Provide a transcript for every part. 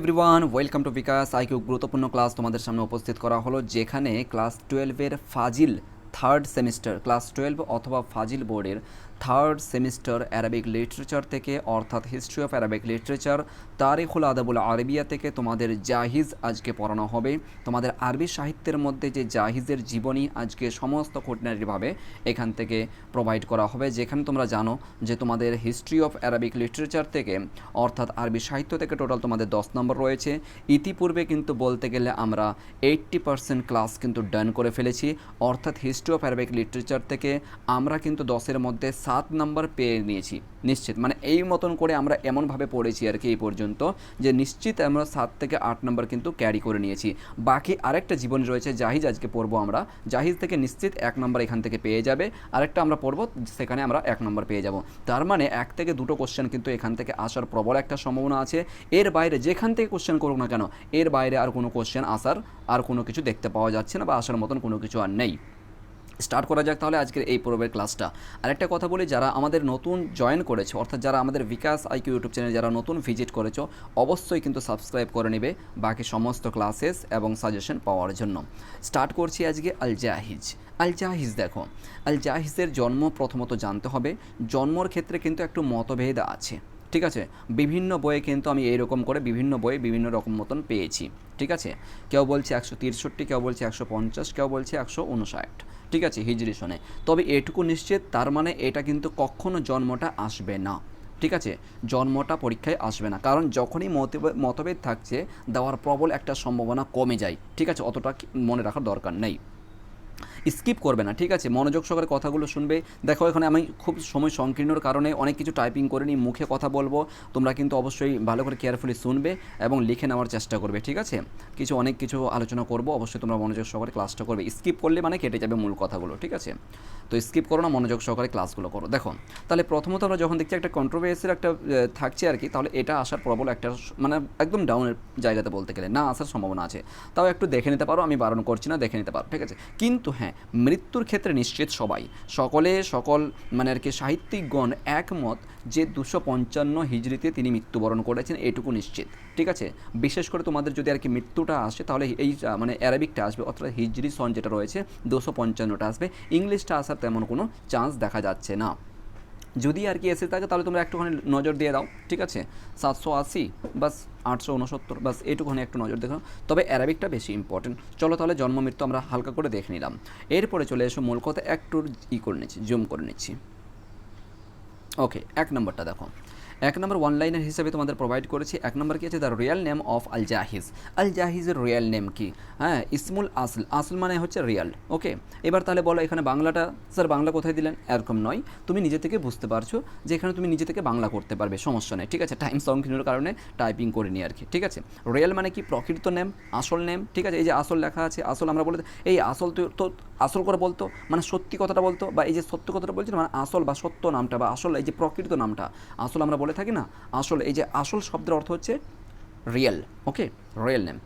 Everyone welcome to Bikash IQ গুরুত্বপূর্ণ class তোমাদের সামনে উপস্থিত করা হলো, যেখানে ক্লাস টুয়েলভের Fazil third semester class twelve অথবা ফাজিল বোর্ডের থার্ড সেমিস্টার অ্যারাবিক লিটারেচার থেকে, অর্থাৎ হিস্ট্রি অফ অ্যারাবিক লিটারেচার, তারিখুল আদাবুল আরবিয়া থেকে তোমাদের জাহিজ আজকে পড়ানো হবে। তোমাদের আরবি সাহিত্যের মধ্যে যে জাহিজের জীবনী আজকে সমস্ত খুঁটিনাটিভাবে এখান থেকে প্রোভাইড করা হবে, যেখানে তোমরা জানো যে তোমাদের হিস্ট্রি অফ অ্যারাবিক লিটারেচার থেকে, অর্থাৎ আরবি সাহিত্য থেকে টোটাল তোমাদের দশ নম্বর রয়েছে। ইতিপূর্বে কিন্তু বলতে গেলে আমরা এইট্টি পার্সেন্ট ক্লাস কিন্তু ডান করে ফেলেছি। অর্থাৎ হিস্ট্রি অফ অ্যারাবিক লিটারেচার থেকে আমরা কিন্তু দশের মধ্যে সাত নম্বর পেয়ে নিয়েছি, নিশ্চিত। মানে এই মতন করে আমরা এমনভাবে পড়েছি আর কি এই পর্যন্ত যে নিশ্চিত আমরা সাত থেকে আট নম্বর কিন্তু ক্যারি করে নিয়েছি। বাকি আরেকটা জীবন রয়েছে, জাহিজ আজকে পড়ব আমরা। জাহিজ থেকে নিশ্চিত এক নম্বর এখান থেকে পেয়ে যাবে। আরেকটা আমরা পড়ব, সেখানে আমরা এক নম্বর পেয়ে যাব। তার মানে এক থেকে দুটো কোশ্চেন কিন্তু এখান থেকে আসার প্রবল একটা সম্ভাবনা আছে। এর বাইরে যেখান থেকে কোশ্চেন করুক না কেন, এর বাইরে আর কোনো কোশ্চেন আসার আর কোনো কিছু দেখতে পাওয়া যাচ্ছে না বা আসার মতন কোনো কিছু আর নেই। স্টার্ট করা যাক তাহলে আজকের এই পর্বের ক্লাসটা। আরেকটা কথা বলি, যারা আমাদের নতুন জয়েন করেছ, অর্থাৎ যারা আমাদের বিকাশ আইকিউ ইউটিউব চ্যানেল যারা নতুন ভিজিট করেছ, অবশ্যই কিন্তু সাবস্ক্রাইব করে নেবে বাকি সমস্ত ক্লাসেস এবং সাজেশন পাওয়ার জন্য। স্টার্ট করছি আজকে আল জাহিজ। আল জাহিজ দেখো, আল জাহিজের জন্ম প্রথমত জানতে হবে। জন্মর ক্ষেত্রে কিন্তু একটু মতভেদ আছে। ঠিক আছে? বিভিন্ন বইয়ে কিন্তু আমি এইরকম করে বিভিন্ন বইয়ে বিভিন্ন রকম মতন পেয়েছি। ঠিক আছে? কেউ বলছে একশো তিরষট্টি, কেউ বলছে একশো পঞ্চাশ, কেউ বলছে একশো উনষাট। ঠিক আছে? হিজরি সনে তবে এটুকু নিশ্চিত, তার মানে এটা কিন্তু কখনো জন্মটা আসবে না। ঠিক আছে? জন্মটা পরীক্ষায় আসবে না। কারণ যখনই মতভেদ থাকছে, দেওয়ার প্রবল একটা সম্ভাবনা কমে যায়। ঠিক আছে? অতটা মনে রাখার দরকার নেই। স্কিপ করবে না, ঠিক আছে? মনোযোগ সহকারে কথাগুলো শুনবে। দেখো, এখানে আমি খুব সময় সংকীর্ণর কারণে অনেক কিছু টাইপিং করে নিই মুখে কথা বলব। তোমরা কিন্তু অবশ্যই ভালো করে কেয়ারফুলি শুনবে এবং লিখে নেওয়ার চেষ্টা করবে, ঠিক আছে? কিছু, অনেক কিছু আলোচনা করব, অবশ্যই তোমরা মনোযোগ সহকারে ক্লাসটা করবে। স্কিপ করলে মানে কেটে যাবে মূল কথাগুলো, ঠিক আছে? তো স্কিপ করো না, মনোযোগ সহকারে ক্লাসগুলো করো। দেখো, তাহলে প্রথমত আমরা যখন দেখছি একটা কন্ট্রোভার্সির একটা থাকছে আর কি, তাহলে এটা আসার প্রবল একটা মানে একদম ডাউনের জায়গাতে বলতে গেলে না আসার সম্ভাবনা আছে। তাও একটু দেখে নিতে পারো, আমি বারণ করছি না, দেখে নিতে পারো, ঠিক আছে? কিন্তু হ্যাঁ মৃত্যুর ক্ষেত্রে নিশ্চিত সবাই। সকলে, সকল মানে আর কি সাহিত্যিকগণ একমত যে দুশো পঞ্চান্ন হিজড়িতে তিনি মৃত্যুবরণ করেছেন, এটুকু নিশ্চিত। ঠিক আছে? বিশেষ করে তোমাদের যদি আর কি মৃত্যুটা আসে, তাহলে এই মানে অ্যারাবিকটা আসবে, অর্থাৎ হিজড়ি সন যেটা রয়েছে, দুশো পঞ্চান্নটা আসবে। ইংলিশটা আসার তেমন কোনো চান্স দেখা যাচ্ছে না। যদি আর কি এসে থাকে, তাহলে তোমরা একটুখানি নজর দিয়ে দাও, ঠিক আছে? সাতশো আশি, বাস আটশো উনসত্তর, বাস এইটুখানি একটু নজর দেখো তবে অ্যারাবিকটা বেশি ইম্পর্টেন্ট চলো তাহলে জন্ম, মৃত্যু আমরা হালকা করে দেখে নিলাম। এরপরে চলে এসো মূল কথা একটু ই করে নিচ্ছি জুম করে নিচ্ছি। ওকে এক নম্বরটা দেখো। এক নম্বর ওয়ান লাইনের হিসেবে তোমাদের প্রোভাইড করেছি। এক নম্বর কি আছে? The real name of Al Jahiz Al জাহিজের real name কি? হ্যাঁ ইসমুল আসল আসল মানে হচ্ছে রিয়াল ওকে এবার তাহলে বলো, এখানে বাংলাটা স্যার বাংলা কোথায় দিলেন? এরকম নয়। তুমি নিজে থেকে বুঝতে পারছ যে এখানে তুমি নিজে থেকে বাংলা করতে পারবে, সমস্যা নেই, ঠিক আছে? টাইম সংকীর্ণর কারণে টাইপিং করে নি আর কি ঠিক আছে? রিয়েল মানে কি? প্রকৃত নেম আসল নেম ঠিক আছে? এই যে আসল লেখা আছে, আসল আমরা বলে এই আসল তো আসল করে বলতো? মানে সত্যি কথাটা বলতো? বা এই যে সত্য কথাটা বলছি না, মানে আসল বা সত্য নামটা বা আসল এই যে প্রকৃত নামটা আসল আমরা বলে থাকি না? আসল এই যে আসল শব্দের অর্থ হচ্ছে রিয়েল ওকে রিয়েল নেম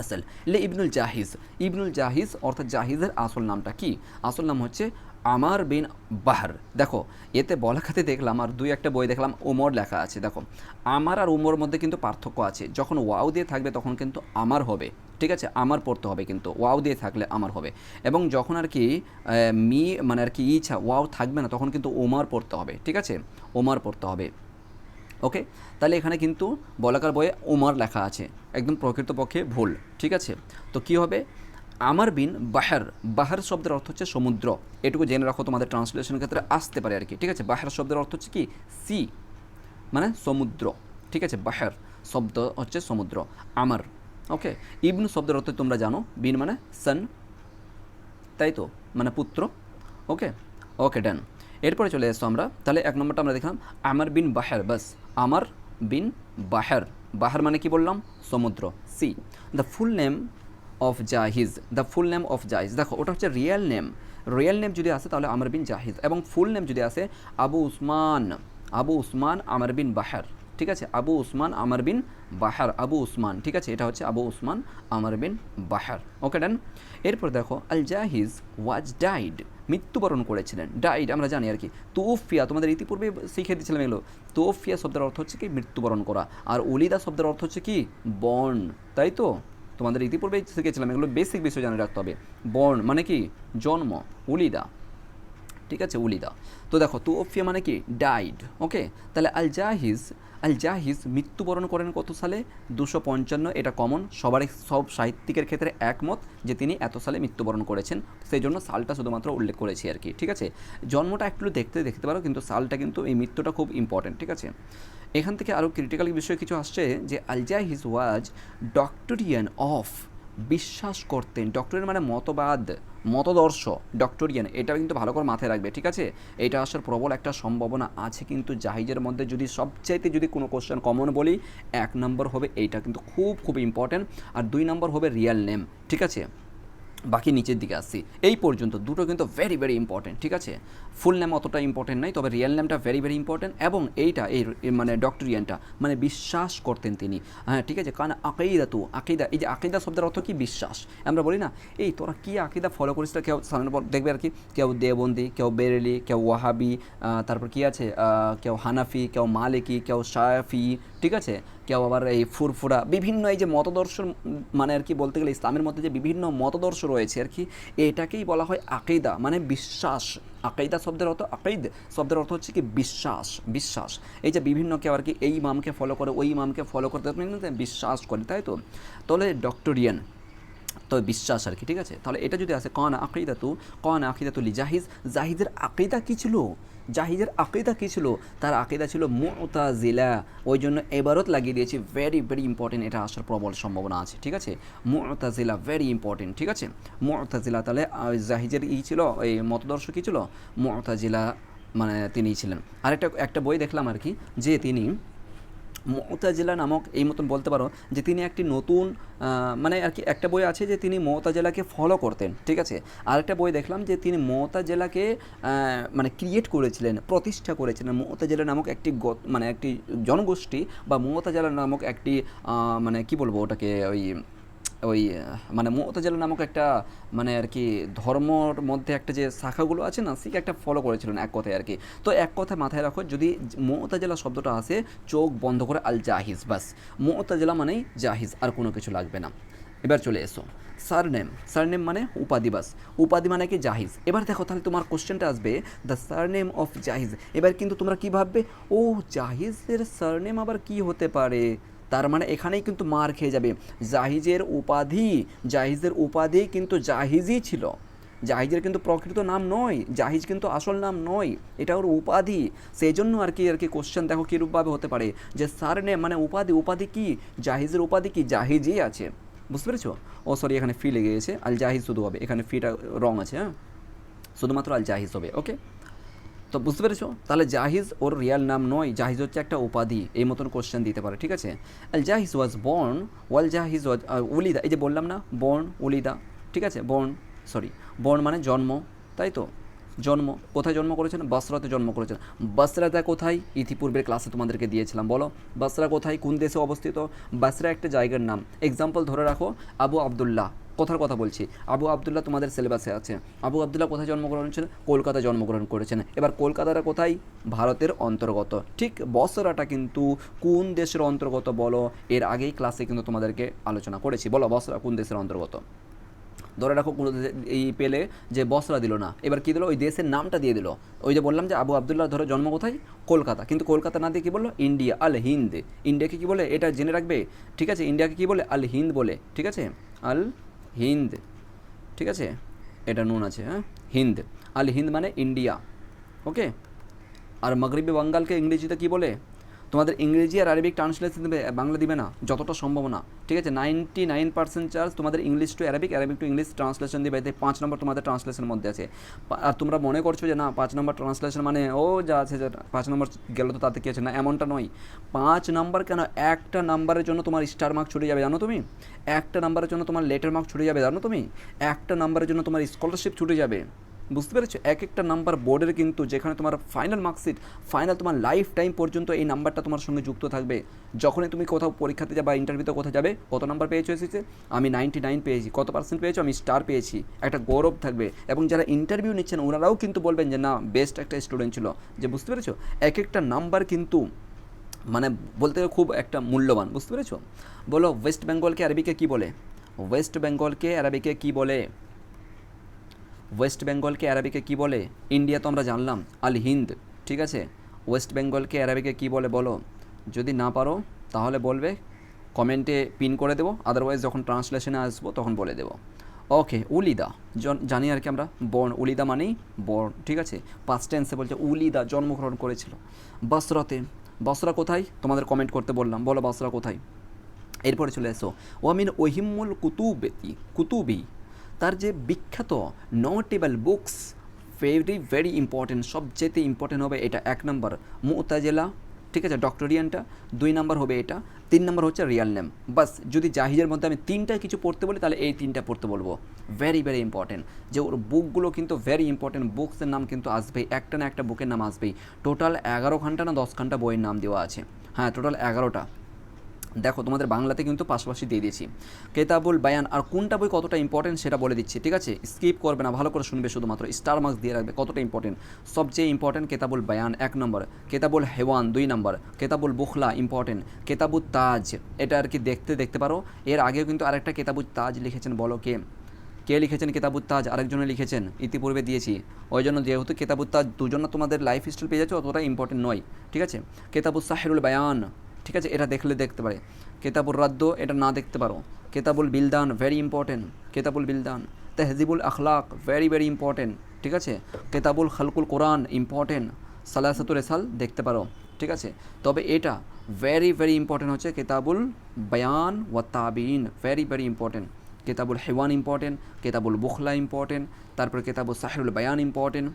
আসল। লে ইবনুল জাহিজ ইবনুল জাহিজ অর্থাৎ জাহিজের আসল নামটা কি? আসল নাম হচ্ছে আমার বিন বাহার। দেখো এতে বলা খাতে দেখলাম আর দুই একটা বই দেখলাম উমর লেখা আছে। দেখো আমার আর উমর মধ্যে কিন্তু পার্থক্য আছে। যখন ওয়াও দিয়ে থাকবে তখন কিন্তু আমার হবে। ঠিক আছে? আমার পড়তে হবে কিন্তু। ওয়াও দিয়ে থাকলে আমার হবে। এবং যখন আর কি মি মানে আর কি ইচ্ছা, ওয়াও থাকবে না, তখন কিন্তু ওমার পড়তে হবে। ঠিক আছে? ওমার পড়তে হবে। ওকে? তাহলে এখানে কিন্তু বলাকার বইয়ে ওমার লেখা আছে। একদম প্রকৃতপক্ষে ভুল। ঠিক আছে? তো কি হবে? আমার বিন বাহার। বাহার শব্দের অর্থ হচ্ছে সমুদ্র। এটুকু জেনে রাখো তোমাদের ট্রান্সলেশনের ক্ষেত্রে আসতে পারে আর কি। ঠিক আছে? বাহার শব্দের অর্থ হচ্ছে কি? সি মানে সমুদ্র। ঠিক আছে? বাহার শব্দ হচ্ছে সমুদ্র। আমার। ওকে ইবনু শব্দের অর্থ তোমরা জানো। বিন মানে সন। তাই তো? মানে পুত্র। ওকে ওকে ডান এরপরে চলে এসো আমরা। তাহলে এক নম্বরটা আমরা দেখলাম, আমার বিন বাহার, বাস। আমার বিন বাহার। বাহার মানে কি বললাম? সমুদ্র। Sea the full name of Jahiz the full name of Jahiz দেখো, ওটা হচ্ছে রিয়েল নেম রিয়েল নেম যদি আসে, তাহলে আমার বিন জাহিজ এবং ফুল নেম যদি আসে, আবু উসমান। আবু উসমান, আমার বিন বাহার। ঠিক আছে? আবু উসমান আমর বিন বাহার। আবু উসমান, ঠিক আছে? এটা হচ্ছে আবু উসমান আমর বিন বাহার। ওকে ডান এরপর দেখো, আল জাহিজ ওয়াজ ডাইড, মৃত্যুবরণ করেছিলেন। ডাইড, আমরা জানি আর কি। তোফিয়া তোমাদের ইতিপূর্বে শিখে দিয়েছিলাম এগুলো। তোফিয়া শব্দের অর্থ হচ্ছে কি? মৃত্যুবরণ করা। আর উলিদা শব্দের অর্থ হচ্ছে কি? বর্ণ। তাই তো? তোমাদের ইতিপূর্বে শিখেছিলাম এগুলো বেসিক বিষয় জানে রাখতে হবে। বর্ণ মানে কি? জন্ম, উলিদা। ঠিক আছে? উলিদা। তো দেখো তুওফিয়া মানে কি? ডাইড। ওকে তাহলে আল জাহিজ আল জাহিজ মৃত্যুবরণ করেন কত সালে? দুশো পঞ্চান্ন, এটা কমন সবারই সব সাহিত্যিকের ক্ষেত্রে একমত যে তিনি এত সালে মৃত্যুবরণ করেছেন। সেই জন্য সালটা শুধুমাত্র উল্লেখ করেছি আর কি, ঠিক আছে? জন্মটা একটু দেখতে দেখতে পারো, কিন্তু সালটা কিন্তু এই মৃত্যুটা খুব ইম্পর্টেন্ট ঠিক আছে? এখান থেকে আরও ক্রিটিক্যাল বিষয় কিছু আসছে যে আল জাহিজ ওয়াজ ডক্টরিয়ান অফ বিশ্বাস করতেন। ডক্টরের মানে মতবাদ, মতদর্শ ডক্টরিয়ান এটা কিন্তু ভালো করে মাথায় রাখবে, ঠিক আছে? এটা আসার প্রবল একটা সম্ভাবনা আছে কিন্তু জাহিজের মধ্যে যদি সবচাইতে যদি কোনো কোশ্চেন কমন বলি, এক নম্বর হবে এইটা কিন্তু খুব খুব ইম্পর্ট্যান্ট আর দুই নম্বর হবে রিয়েল নেম ঠিক আছে? বাকি নিচের দিকে আসছি। এই পর্যন্ত দুটো কিন্তু ভেরি ভেরি ইম্পর্টেন্ট ঠিক আছে? ফুল নেম অতটা ইম্পর্টেন্ট নয় তবে রিয়েল নেমটা ভেরি ভেরি ইম্পর্টেন্ট এবং এইটা, এই মানে ডক্টরিয়ানটা মানে বিশ্বাস করতেন তিনি। হ্যাঁ ঠিক আছে? কারণ আকিদা তো, আকিদা, এই যে আকিদা শব্দের অর্থ কি? বিশ্বাস। আমরা বলি না, এই, তোরা কী আকিদা ফলো করিস কেউ সামনের পর দেখবে আর কি, কেউ দেবন্দি কেউ বেরেলি, কেউ ওয়াহাবি তারপর কি আছে? কেউ হানাফি, কেউ মালিকি, কেউ শাফি ঠিক আছে? কেউ আবার এই ফুরফুরা, বিভিন্ন এই যে মতদর্শ মানে আর কি বলতে গেলে ইসলামের মধ্যে যে বিভিন্ন মতদর্শ রয়েছে আর কি, এটাকেই বলা হয় আকেদা মানে বিশ্বাস। আকাইদা শব্দের অর্থ আকাইদ শব্দের অর্থ হচ্ছে কি বিশ্বাস বিশ্বাস। এই যে বিভিন্ন কেউ আর কি এই মামকে ফলো করে, ওই মামকে ফলো করতে বিশ্বাস করে, তাই তো? তাহলে ডক্টরিয়ান তো বিশ্বাস আর কি, ঠিক আছে? তাহলে এটা যদি আসে কন আকিদা তু কন আকিদা তুলি জাহিজ জাহিদের আকিদা কী ছিল? জাহিদের আকিদা কী ছিল? তার আকিদা ছিল মুতাজিলা, ওই জন্য এবারত লাগিয়ে দিয়েছি ভেরি ভেরি ইম্পর্টেন্ট এটা আসার প্রবল সম্ভাবনা আছে, ঠিক আছে? মুতাজিলা ভেরি ইম্পর্টেন্ট ঠিক আছে? মুতাজিলা তাহলে জাহিজের ই ছিল, এই মতদর্শ কী ছিল? মুতাজিলা মানে তিনি ছিলেন। আরেকটা, একটা বই দেখলাম আর কি, যে তিনি মোতাজেলা নামক এই মতন বলতে পারো যে তিনি একটি নতুন মানে আর কি একটা বই আছে যে তিনি মমতাজেলাকে ফলো করতেন, ঠিক আছে? আরেকটা বই দেখলাম যে তিনি মমতাজেলাকে মানে ক্রিয়েট করেছিলেন, প্রতিষ্ঠা করেছিলেন। মমতাজেলা নামক একটি মানে একটি জনগোষ্ঠী বা মমতাজেলা নামক একটি মানে কি বলব ওটাকে, ওই ওই মানে মোতাজেলা নামক একটা মানে আর কি ধর্মর মধ্যে একটা যে শাখাগুলো আছে না সেকে একটা ফলো করেছিলেন এক কথায় আর কি। তো এক কথায় মাথায় রাখো, যদি মোতাজেলা শব্দটা আসে, চোখ বন্ধ করে আল জাহিজ বাস মোতাজেলা মানেই জাহিজ, আর কোনো কিছু লাগবে না। এবার চলে এসো। সারনেম সারনেম মানে উপাধি বাস উপাধি মানে কি জাহিজ? এবার দেখো, তাহলে তোমার কোশ্চেনটা আসবে, দ্য সারনেম অফ জাহিজ। এবার কিন্তু তোমরা কি ভাববে ও জাহিজের সারনেম আবার কি হতে পারে? তার মানে এখানেই কিন্তু মার খেয়ে যাবে। জাহিজের উপাধি জাহিজের উপাধি কিন্তু জাহিজই ছিল। জাহিজের কিন্তু প্রকৃত নাম নয়, জাহিজ কিন্তু আসল নাম নয়, এটা ওর উপাধি। সেই জন্য আর কি আর কি কোশ্চেন দেখো কীরূপভাবে হতে পারে যে সার নে মানে উপাধি উপাধি কি? জাহিজের উপাধি কি? জাহিজই আছে। বুঝতে পেরেছ? ও সরি এখানে ফি লেগে গেছে। আল জাহিজ শুধু হবে। এখানে ফিটা রং আছে হ্যাঁ? শুধুমাত্র আল জাহিজ হবে ওকে তো বুঝতে পেরেছ? তাহলে জাহিজ ওর রিয়াল নাম নয়, জাহিজ হচ্ছে একটা উপাধি, এই মতন কোশ্চেন দিতে পারে, ঠিক আছে? আল জাহিজ ওয়াজ বর্ন ওয়াল জাহিজ ওয়াজ উলিদা, এই যে বললাম না বর্ন উলিদা, ঠিক আছে? বর্ন সরি বর্ন মানে জন্ম, তাই তো? জন্ম, কোথায় জন্ম করেছেন? বাসরাতে জন্ম করেছেন। বাসরাটা কোথায়? ইতিপূর্বের ক্লাসে তোমাদেরকে দিয়েছিলাম, বলো। বাসরা কোথায়? কোন দেশে অবস্থিত? বাসরা একটা জায়গার নাম। এক্সাম্পল ধরে রাখো, আবু আবদুল্লাহ। কথার কথা বলছি। আবু আবদুল্লাহ তোমাদের সিলেবাসে আছে। আবু আবদুল্লাহ কোথায় জন্মগ্রহণ করেছেন কলকাতায় জন্মগ্রহণ করেছেন। এবার কলকাতাটা কোথায়? ভারতের অন্তর্গত। ঠিক বসরাটা কিন্তু কোন দেশের অন্তর্গত বলো? এর আগেই ক্লাসে কিন্তু তোমাদেরকে আলোচনা করেছি। বলো বসরা কোন দেশের অন্তর্গত? ধরে রাখো কোনো এই পেলে যে বসরা দিল না। এবার কী দিল? ওই দেশের নামটা দিয়ে দিল। ওই যে বললাম যে আবু আবদুল্লাহ ধরো জন্ম কোথায়? কলকাতা। কিন্তু কলকাতা না দিয়ে কী বলল? India, Al Hind. ইন্ডিয়াকে কী বলে? এটা জেনে রাখবে? ঠিক আছে? ইন্ডিয়াকে কী বলে? আল হিন্দ বলে। ঠিক আছে? আল হিন্দ। ঠিক আছে? এটা নুন আছে হ্যাঁ? হিন্দ। আল হিন্দ মানে ইন্ডিয়া। ওকে? আর মাগরিবি বাঙ্গালকে ইংরেজিতে কি বলে? তোমাদের ইংরেজি আর আরবিক ট্রান্সলেশন দেবে, বাংলা দিবে না, যতটা সম্ভব না। ঠিক আছে? নাইনটি নাইন পার্সেন্ট চার্জ তোমাদের English to Arabic Arabic to English translation দিবে। পাঁচ নম্বর তোমাদের ট্রান্সলেশনের মধ্যে আছে। আর তোমরা মনে করছ যে না, পাঁচ নম্বর ট্রান্সলেশন মানে ও যা আছে যেটা পাঁচ নম্বর গেল তো তাতে কি আছে? না, এমনটা নয়। পাঁচ নাম্বার কেন? একটা নাম্বারের জন্য তোমার স্টার মার্ক ছুটে যাবে, জানো তুমি? একটা নাম্বারের জন্য তোমার লেটার মার্ক ছুটে যাবে, জানো তুমি? একটা নাম্বারের জন্য তোমার স্কলারশিপ ছুটে যাবে। বুঝতে পেরেছ? এক একটা নাম্বার বোর্ডের কিন্তু যেখানে তোমার ফাইনাল মার্কশিট ফাইনাল তোমার লাইফ টাইম পর্যন্ত এই নাম্বারটা তোমার সঙ্গে যুক্ত থাকবে। যখনই তুমি কোথাও পরীক্ষাতে যাবে বা ইন্টারভিউতে কোথাও যাবে, কত নাম্বার পেয়েছ এসেছে? আমি নাইনটি নাইন পেয়েছি। কত পার্সেন্ট পেয়েছ? আমি স্টার পেয়েছি। একটা গৌরব থাকবে। এবং যারা ইন্টারভিউ নিচ্ছেন, ওনারাও কিন্তু বলবেন যে, না বেস্ট একটা স্টুডেন্ট ছিল। যে, বুঝতে পেরেছ? এক একটা নাম্বার কিন্তু মানে বলতে গেলে খুব একটা মূল্যবান। বুঝতে পেরেছ? বলো ওয়েস্ট বেঙ্গলকে আরবিকে কী বলে? ওয়েস্ট বেঙ্গলকে আরবিকে কী বলে? ওয়েস্ট বেঙ্গলকে আরবিকে কি বলে? ইন্ডিয়া তো আমরা জানলাম, আল হিন্দ, ঠিক আছে? ওয়েস্ট বেঙ্গলকে আরবিকে কি বলে বলো? যদি না পারো, তাহলে বলবে কমেন্টে পিন করে দেবো আদারওয়াইজ যখন ট্রান্সলেশনে আসব তখন বলে দেবো। ওকে উলিদা জানি আর কি আমরা বর্ণ উলিদা মানেই বর্ণ ঠিক আছে? পাস্ট টেন্সে বলছে উলিদা জন্মগ্রহণ করেছিল। বসরাতে বসরা কোথায়? তোমাদের কমেন্ট করতে বললাম, বলো বসরা কোথায়? এরপরে চলে এসো। ওয়ামিন ওহিমুল কুতুবেতি, কুতুবি তার যে বিখ্যাত notable books very very important সবচেয়ে ইম্পর্টেন্ট হবে এটা এক নম্বর মুতাজেলা, ঠিক আছে ডক্টরিয়ানটা দুই নম্বর হবে এটা, তিন নম্বর হচ্ছে রিয়াল নেম বাস, যদি জাহিজের মধ্যে আমি তিনটা কিছু পড়তে বলি, তাহলে এই তিনটা পড়তে বলব। ভেরি ভেরি ইম্পর্টেন্ট যে ওর বুকগুলো কিন্তু ভেরি ইম্পর্টেন্ট বুকসের নাম কিন্তু আসবেই, একটা না একটা বুকের নাম আসবেই। টোটাল এগারো ঘণ্টা না দশ ঘণ্টা বইয়ের নাম দেওয়া আছে। হ্যাঁ টোটাল এগারোটা। দেখো, তোমাদের বাংলাতে কিন্তু পাশাপাশি দিয়ে দিয়েছি। কেতাবুল বায়ান, আর কোনটা বই কতটা ইম্পর্টেন্ট সেটা বলে দিচ্ছি, ঠিক আছে? স্কিপ করবে না, ভালো করে শুনবে শুধুমাত্র। স্টার মার্কস দিয়ে রাখবে, কতটা ইম্পর্টেন্ট সবচেয়ে ইম্পর্টেন্ট কেতাবুল বায়ান, এক নম্বর। কেতাবুল হেওয়ান, দুই নম্বর। কেতাবুল বুখলা ইম্পর্টেন্ট কেতাবুল তাজ, এটা আর কি দেখতে দেখতে পারো। এর আগেও কিন্তু আরেকটা কেতাবুল তাজ লিখেছেন, বলো কে? কে লিখেছেন কেতাবুত তাজ? আরেকজনে লিখেছেন, ইতিপূর্বে দিয়েছি। ওই জন্য যেহেতু কেতাবুত তাজ দুজন তোমাদের লাইফ স্টাইল পেয়ে যাচ্ছে, অতটা ইম্পর্টেন্ট নয়, ঠিক আছে? কেতাবুল সাহেরুল বায়ান ঠিক আছে? এটা দেখলে দেখতে পারে। কেতাবুল রাদ্দ, এটা না দেখতে পারো। কেতাবুল বিলদান ভেরি ইম্পর্টেন্ট কেতাবুল বিলদান। তেহজিবুল আখলাক ভেরি ভেরি ইম্পর্টেন্ট ঠিক আছে? কেতাবুল খালকুল কোরআন ইম্পর্টেন্ট সালাসাতুর রেসাল, দেখতে পারো। ঠিক আছে? তবে এটা ভেরি ভেরি ইম্পর্টেন্ট হচ্ছে কেতাবুল বয়ান ওয়া তাবিন। ভেরি ভেরি ইম্পর্টেন্ট কেতাবুল হেওয়ান ইম্পর্টেন্ট কেতাবুল বুখলা ইম্পর্টেন্ট তারপর কেতাবুল সাহেরুল বায়ান ইম্পর্টেন্ট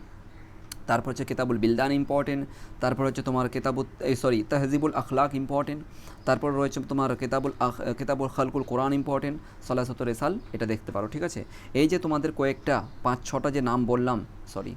তারপর হচ্ছে কেতাবুল বিলদান ইম্পর্টেন্ট তারপর হচ্ছে তোমার কেতাবুল এই সরি তাহজিবুল আখলাক ইম্পর্টেন্ট তারপর রয়েছে তোমার কেতাবুল কেতাবুল খালকুল কোরআন ইম্পর্টেন্ট সলাসত রেসাল, এটা দেখতে পারো, ঠিক আছে? এই যে তোমাদের কয়েকটা, পাঁচ, ছটা যে নাম বললাম সরি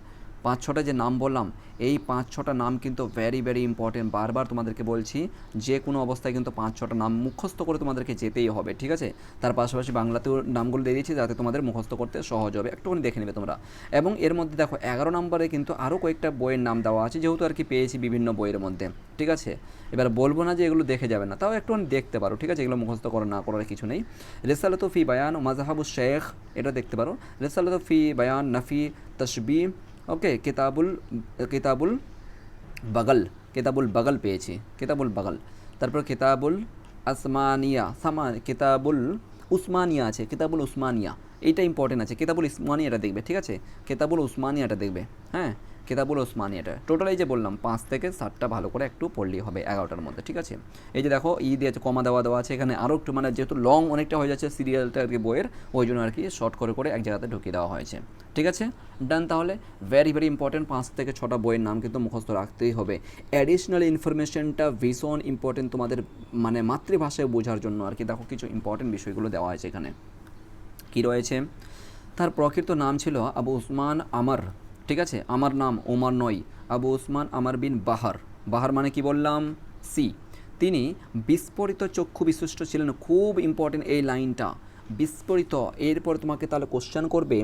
পাঁচ ছটা যে নাম বললাম, এই পাঁচ ছটা নাম কিন্তু ভেরি ভেরি ইম্পর্টেন্ট বারবার তোমাদেরকে বলছি, যে কোনো অবস্থায় কিন্তু পাঁচ ছটা নাম মুখস্থ করে তোমাদেরকে যেতেই হবে, ঠিক আছে? তার পাশাপাশি বাংলাতেও নামগুলো দিয়ে দিয়েছি, যাতে তোমাদের মুখস্থ করতে সহজ হবে। একটুখানি দেখে নেবে তোমরা। এবং এর মধ্যে দেখো, এগারো নম্বরে কিন্তু আরও কয়েকটা বইয়ের নাম দেওয়া আছে, যেহেতু আর কি পেয়েছি বিভিন্ন বইয়ের মধ্যে, ঠিক আছে? এবার বলব না যে এগুলো দেখে যাবে না, তাও একটুখানি দেখতে পারো, ঠিক আছে? এগুলো মুখস্থ করা, না করার কিছু নেই। রেসালত ফি বায়ান মাজাহাবু শেখ, এটা দেখতে পারো। রেসালত ফি বায়ান নাফি তসবি ওকে কিতাবুল কিতাবুল বাগল কিতাবুল বাগল পেয়েছি কিতাবুল বাগল তারপর কিতাবুল আসমানিয়া সামা কিতাবুল উসমানিয়া আছে কিতাবুল উসমানিয়া এইটা ইম্পর্টেন্ট আছে কিতাবুল উসমানিয়াটা দেখবে ঠিক আছে কিতাবুল উসমানিয়াটা দেখবে হ্যাঁ কিতাবুল ওসমানিয়াটা টোটাল এই যে বললাম, পাঁচ থেকে সাতটা ভালো করে একটু পড়লেই হবে এগারোটার মধ্যে, ঠিক আছে? এই যে দেখো ই দিয়েছে কমা দেওয়া দেওয়া আছে, এখানে আরও একটু মানে যেহেতু লং অনেকটা হয়ে যাচ্ছে সিরিয়ালটা আর কি বইয়ের, ওই জন্য আর কি শর্ট করে করে এক জায়গাতে ঢুকিয়ে দেওয়া হয়েছে, ঠিক আছে? ডান তাহলে ভেরি ভেরি ইম্পর্টেন্ট পাঁচ থেকে ছটা বইয়ের নাম কিন্তু মুখস্থ রাখতেই হবে। অ্যাডিশনাল ইনফরমেশনটা ভীষণ ইম্পর্টেন্ট তোমাদের মানে মাতৃভাষায় বোঝার জন্য আর কি, দেখো কিছু ইম্পর্টেন্ট বিষয়গুলো দেওয়া আছে এখানে। কি রয়েছে? তার প্রকৃত নাম ছিল আবু উসমান আমার। ঠিক আছে? আমার নাম ওমার নয় আবু ওসমান আমার বিন বাহার। বাহার মানে কি বললাম? সি। তিনি বিস্ফোরিত চক্ষু বিশিষ্ট ছিলেন। খুব ইম্পর্টেন্ট এই লাইনটা। বিস্ফোরিত। এরপর তোমাকে তাহলে কোশ্চেন করবে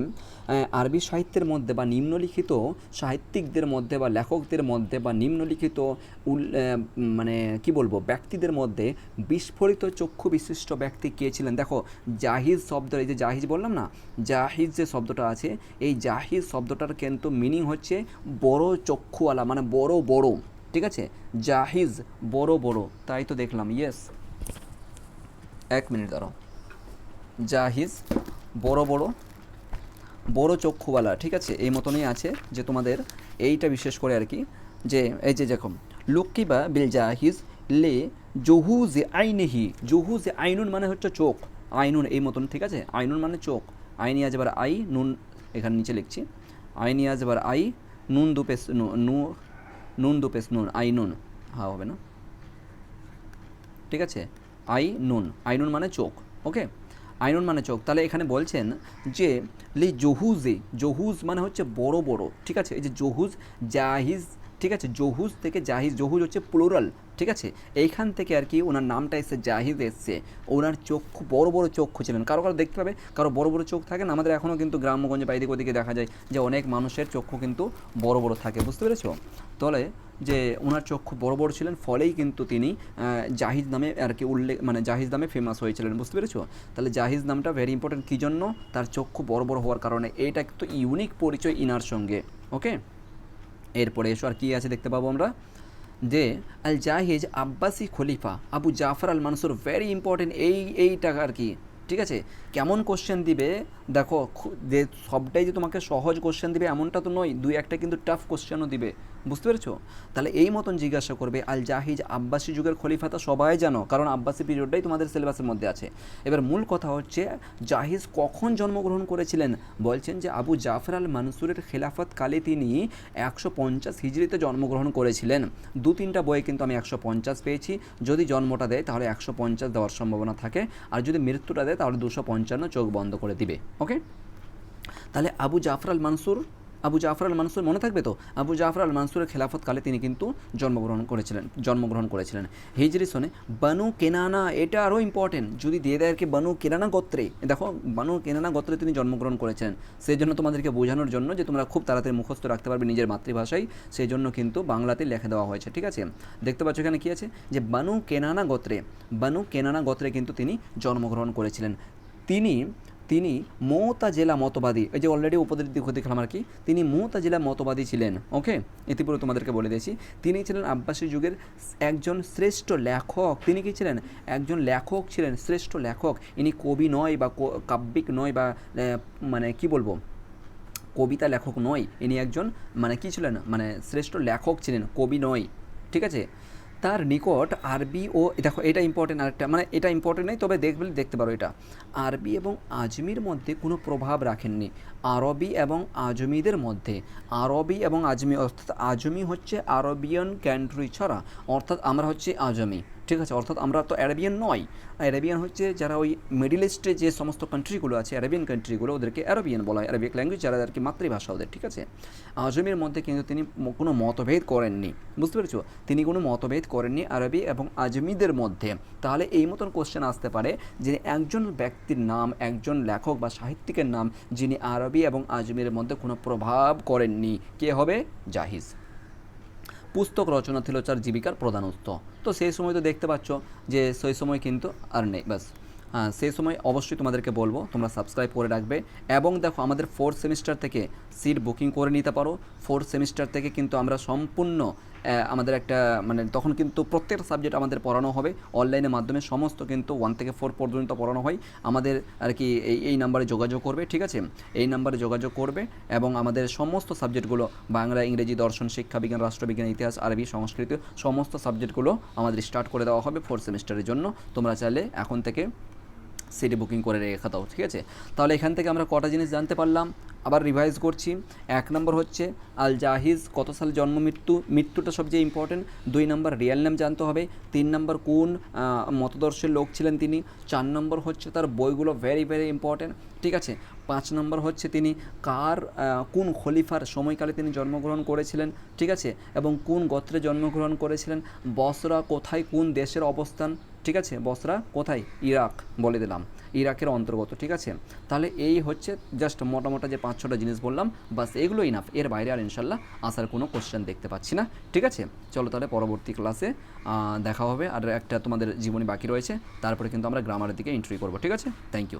আরবি সাহিত্যের মধ্যে বা নিম্নলিখিত সাহিত্যিকদের মধ্যে বা লেখকদের মধ্যে বা নিম্নলিখিত উল- মানে কি বলব, ব্যক্তিদের মধ্যে বিস্ফোরিত চক্ষু বিশিষ্ট ব্যক্তি কে ছিলেন? দেখো, জাহিজ শব্দ এই যে জাহিজ বললাম না, জাহিজ যে শব্দটা আছে, এই জাহিজ শব্দটার কিন্তু মিনিং হচ্ছে বড় চক্ষুওয়ালা মানে বড় বড়, ঠিক আছে? জাহিজ, বড় বড়, তাই তো দেখলাম ইয়েস এক মিনিট দাঁড়াও। জাহিজ, বড় বড় বড় চক্ষুওয়ালা ঠিক আছে? এই মতনই আছে যে তোমাদের এইটা বিশেষ করে আর কি, যে এই যে দেখো লক্কিবা বিল জাহিজ লে জহু যে আইনেহি জহু যে আইনুন মানে হচ্ছে চোখ, আইনুন এই মতন, ঠিক আছে? আইনুন মানে চোখ, আইনি আজ এবার আই, নুন এখানে নিচে লিখছি, আইনি আজ এবার আই, নুন দুপেস নু নুন দুপেস নুন, আই নুন হ্যাঁ হবে না? ঠিক আছে? আই, নুন আই নুন মানে চোখ, ওকে? আইনুন মানে চোখ। তাহলে এখানে বলছেন যে, লি জহুজে, জহুজ মানে হচ্ছে বড় বড়, ঠিক আছে? এই যে জহুজ, জাহিজ ঠিক আছে, জহুজ থেকে জাহিজ, জহুজ হচ্ছে প্লোরাল ঠিক আছে? এইখান থেকে আর কি ওনার নামটা এসে জাহিদ এসছে। ওনার চক্ষু বড় বড় চক্ষু ছিলেন কারও কারও দেখতে পাবে, কারও বড় বড় চোখ থাকে না, আমাদের এখনও কিন্তু গ্রামগঞ্জে বাইরে ওদিকে দেখা যায় যে অনেক মানুষের চক্ষু কিন্তু বড় বড় থাকে, বুঝতে পেরেছ? তাহলে যে ওনার চক্ষু বড় বড় ছিলেন, ফলেই কিন্তু তিনি জাহিজ নামে আর কি উল্লেখ মানে জাহিজ নামে ফেমাস হয়েছিলেন, বুঝতে পেরেছ? তাহলে জাহিজ নামটা ভেরি ইম্পর্টেন্ট কী জন্য? তার চক্ষু বড় বড় হওয়ার কারণে। এইটা কিন্তু ইউনিক পরিচয় ইনার সঙ্গে ওকে এরপরে এসো আর কী আছে দেখতে পাবো আমরা? যে আল জাহিজ আব্বাসি খলিফা Abu Jafar Al Mansur very important এই এইটা আর কি, ঠিক আছে? কেমন কোশ্চেন দিবে? দেখো যে সবটাই যে তোমাকে সহজ কোশ্চেন দিবে এমনটা তো নয়, দুই একটা কিন্তু টাফ কোশ্চেনও দিবে। বুঝতে পেরেছ? তাহলে এই মতন জিজ্ঞাসা করবে আল জাহিজ আব্বাসী যুগের খলিফা তো সবাই জানো কারণ আব্বাসী পিরিয়ডটাই তোমাদের সিলেবাসের মধ্যে আছে। এবার মূল কথা হচ্ছে, জাহিজ কখন জন্মগ্রহণ করেছিলেন? বলছেন যে আবু জাফর আল মানসুরের খেলাফত কালে তিনি একশো পঞ্চাশ হিজড়িতে জন্মগ্রহণ করেছিলেন। দু তিনটা বইয়ে কিন্তু আমি একশো পঞ্চাশ পেয়েছি। যদি জন্মটা দেয় তাহলে একশো পঞ্চাশ দেওয়ার সম্ভাবনা থাকে। আর যদি মৃত্যুটা দেয় তাহলে দুশো পঞ্চান্ন চোখ বন্ধ করে দিবে। ওকে? তাহলে Abu Jafar Al Mansur Abu Jafar Al Mansur মনে থাকবে তো? আবু জাফর আল মানসুরের খেলাফতকালে তিনি কিন্তু জন্মগ্রহণ করেছিলেন জন্মগ্রহণ করেছিলেন। হিজরি সনে বানু কেনানা, এটা আরও ইম্পর্টেন্ট যদি দিয়ে দেয় আর কি বানু কেনানা গোত্রে। দেখো, বানু কেনানা গোত্রে তিনি জন্মগ্রহণ করেছিলেন সেই জন্য তোমাদেরকে বোঝানোর জন্য যে তোমরা খুব তাড়াতাড়ি মুখস্থ রাখতে পারবে নিজের মাতৃভাষায় সেই জন্য কিন্তু বাংলাতে লেখে দেওয়া হয়েছে, ঠিক আছে? দেখতে পাচ্ছ এখানে কী আছে? যে বানু কেনানা গোত্রে, বানু কেনানা গোত্রে কিন্তু তিনি জন্মগ্রহণ করেছিলেন। তিনি তিনি মৌতা জেলা মতবাদী, এই যে অলরেডি উপদের দিক দেখলাম আর কি, তিনি মৌতা জেলা মতবাদী ছিলেন ওকে ইতিপূর্বে তোমাদেরকে বলে দিয়েছি। তিনি ছিলেন আব্বাসী যুগের একজন শ্রেষ্ঠ লেখক। তিনি কি ছিলেন? একজন লেখক ছিলেন, শ্রেষ্ঠ লেখক। ইনি কবি নয় বা কাব্যিক নয় বা মানে কি বলব? কবিতা লেখক নয়। ইনি একজন মানে কি ছিলেন? মানে শ্রেষ্ঠ লেখক ছিলেন, কবি নয়। ঠিক আছে? তার নিকট আরবি ও, দেখো, এটা ইম্পর্টেন্ট আরেকটা মানে এটা ইম্পর্টেন্ট নেই তবে দেখবে, দেখতে পারো এটা। আরবি এবং আজমির মধ্যে কোনো প্রভাব রাখেননি। আরবি এবং আজমিদের মধ্যে। আরবি এবং আজমি, অর্থাৎ আজমি হচ্ছে আরবিয়ান ক্যান্ট্রি ছাড়া, অর্থাৎ আমরা হচ্ছে আজমি। ঠিক আছে, অর্থাৎ আমরা তো অ্যারাবিয়ান নয়। অ্যারাবিয়ান হচ্ছে যারা ওই মিডিল ইস্টে যে সমস্ত কান্ট্রিগুলো আছে অ্যারাবিয়ান কান্ট্রিগুলো ওদেরকে অ্যারাবিয়ান বলা হয় অ্যারাবিক ল্যাঙ্গুয়েজ যারা আর কি মাতৃভাষা ওদের, ঠিক আছে? আজমের মধ্যে কিন্তু তিনি কোনো মতভেদ করেননি, বুঝতে পেরেছ? তিনি কোনো মতভেদ করেননি আরবি এবং আজমিদের মধ্যে। তাহলে এই মতন কোশ্চেন আসতে পারে যে একজন ব্যক্তির নাম, একজন লেখক বা সাহিত্যিকের নাম যিনি আরবি এবং আজমিরের মধ্যে কোনো প্রভাব করেননি। কে হবে? জাহিজ। পুস্তক রচনা ছিল তার জীবিকার প্রধান উৎস তো সেই সময় তো দেখতে পাচ্ছ যে সেই সময় কিন্তু আর নেই, ব্যাস। হ্যাঁ সেই সময় অবশ্যই তোমাদেরকে বলব, তোমরা সাবস্ক্রাইব করে রাখবে এবং দেখো আমাদের ফোর্থ সেমিস্টার থেকে সিট বুকিং করে নিতে পারো। ফোর্থ সেমিস্টার থেকে কিন্তু আমরা সম্পূর্ণ আমাদের একটা মানে তখন কিন্তু প্রত্যেকটা সাবজেক্ট আমাদের পড়ানো হবে। অনলাইনের মাধ্যমে সমস্ত কিন্তু ওয়ান থেকে ফোর পর্যন্ত পড়ানো হয়। আমাদের আর কি এই এই নাম্বারে যোগাযোগ করবে, ঠিক আছে? এই নাম্বারে যোগাযোগ করবে এবং আমাদের সমস্ত সাবজেক্টগুলো বাংলা, ইংরেজি, দর্শন, শিক্ষা বিজ্ঞান, রাষ্ট্রবিজ্ঞান, ইতিহাস, আরবি, সংস্কৃত, সমস্ত সাবজেক্টগুলো আমাদের স্টার্ট করে দেওয়া হবে ফোর্থ সেমিস্টারের জন্য। তোমরা চাইলে এখন থেকে সিটি বুকিং করে রেখে দাও, ঠিক আছে? তাহলে এখান থেকে আমরা কটা জিনিস জানতে পারলাম, আবার রিভাইজ করছি। এক নম্বর হচ্ছে আল জাহিজ, কত সালে জন্ম, মৃত্যু, মৃত্যুটা সবচেয়ে ইম্পর্টেন্ট দুই নম্বর রিয়েল নেম জানতে হবে। তিন নম্বর কোন মতদর্শের লোক ছিলেন তিনি। চার নম্বর হচ্ছে তার বইগুলো ভেরি ভেরি ইম্পর্টেন্ট ঠিক আছে? পাঁচ নম্বর হচ্ছে তিনি কার কোন খলিফার সময়কালে তিনি জন্মগ্রহণ করেছিলেন, ঠিক আছে? এবং কোন গোত্রে জন্মগ্রহণ করেছিলেন? বসরা কোথায়, কোন দেশের অবস্থান? ঠিক আছে, বসরা? কোথায়? ইরাক, বলে দিলাম। ইরাকের অন্তর্গত, ঠিক আছে? তাহলে এই হচ্ছে জাস্ট মোটামোটা মোটা যে পাঁচ, ছটা জিনিস বললাম, বাস এগুলো ইনাফ এর বাইরে আর ইনশাল্লাহ আসার কোনো কোশ্চেন দেখতে পাচ্ছি না, ঠিক আছে? চলো তাহলে পরবর্তী ক্লাসে দেখা হবে। আর একটা তোমাদের জীবনী বাকি রয়েছে, তারপরে কিন্তু আমরা গ্রামারের দিকে এন্ট্রি করব, ঠিক আছে? Thank you